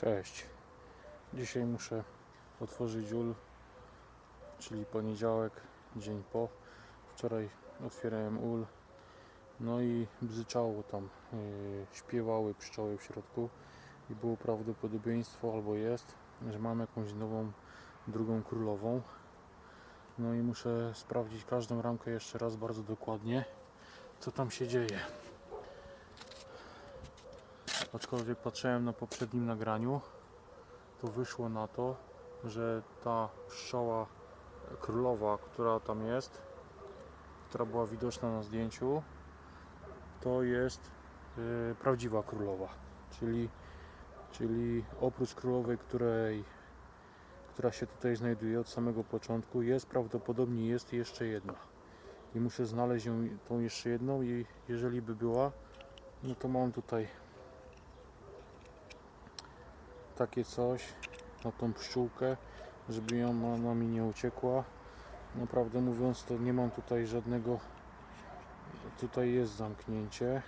Cześć. Dzisiaj muszę otworzyć ul, czyli poniedziałek, dzień po. Wczoraj otwierałem ul, no i bzyczało tam, yy, śpiewały pszczoły w środku i było prawdopodobieństwo, albo jest, że mam jakąś nową, drugą królową. No i muszę sprawdzić każdą ramkę jeszcze raz bardzo dokładnie, co tam się dzieje. Aczkolwiek patrzyłem na poprzednim nagraniu, to wyszło na to, że ta pszczoła królowa, która tam jest, która była widoczna na zdjęciu, to jest y, prawdziwa królowa. Czyli, czyli oprócz królowej, której, która się tutaj znajduje od samego początku, jest prawdopodobnie jest jeszcze jedna. I muszę znaleźć ją, tą jeszcze jedną i jeżeli by była, no to mam tutaj takie coś na tą pszczółkę, żeby ją ona mi nie uciekła. Naprawdę mówiąc, to nie mam tutaj żadnego. Tutaj jest zamknięcie.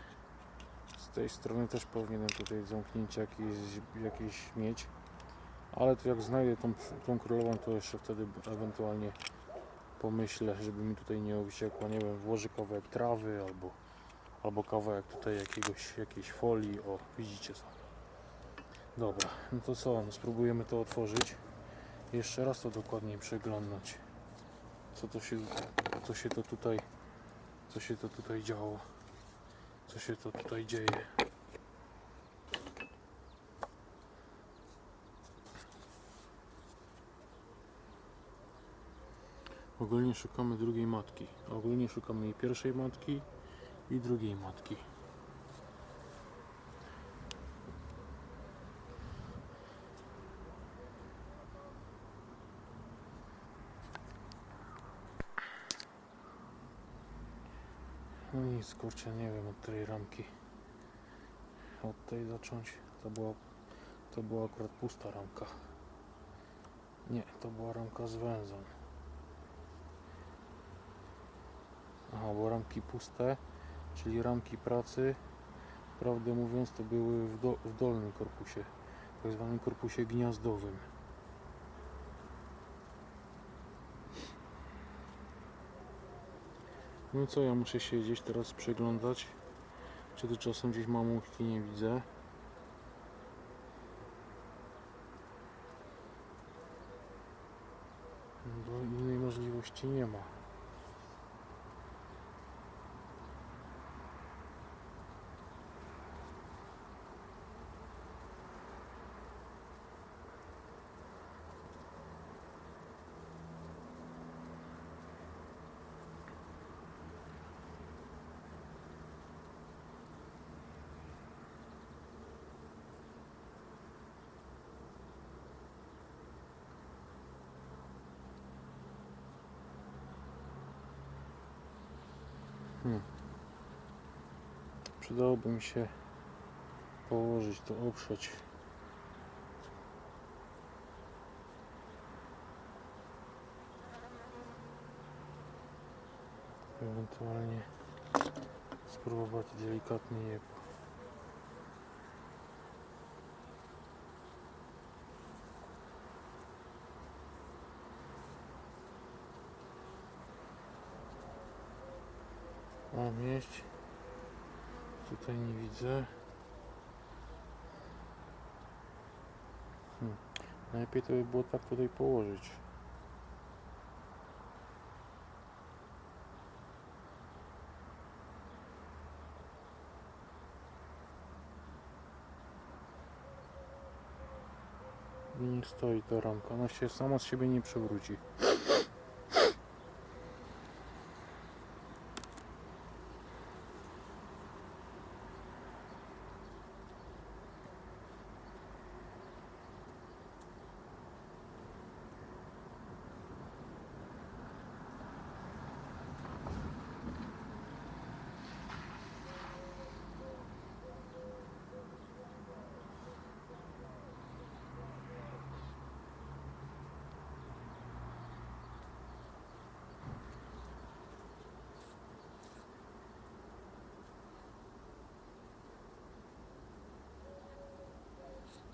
Z tej strony też powinienem tutaj zamknięcie jakieś, jakieś mieć. Ale to jak znajdę tą, tą królową, to jeszcze wtedy ewentualnie pomyślę, żeby mi tutaj nie uciekła. Nie wiem, włożę kawałek trawy albo, albo kawałek tutaj jakiegoś, jakiejś folii. O, widzicie sami. Dobra, no to co, no spróbujemy to otworzyć. Jeszcze raz to dokładniej przeglądać. Co to się, co się to tutaj, co się to tutaj działo. Co się to tutaj dzieje. Ogólnie szukamy drugiej matki. Ogólnie szukamy jej pierwszej matki i drugiej matki. No nic, kurczę, nie wiem od której ramki. Od tej zacząć. To była, to była akurat pusta ramka. Nie, to była ramka z węzłem. Aha, bo ramki puste, czyli ramki pracy, prawdę mówiąc, to były w, do, w dolnym korpusie, tak zwanym korpusie gniazdowym. No co, ja muszę się gdzieś teraz przeglądać, czy to czasem gdzieś mamutki nie widzę. Bo innej możliwości nie ma. Hmm. Przydałoby mi się położyć to, oprzeć. Ewentualnie spróbować delikatnie je Mam jeść. Tutaj nie widzę. Hmm. Najlepiej to by było tak tutaj położyć. Nie stoi ta ramka, ona się sama z siebie nie przewróci.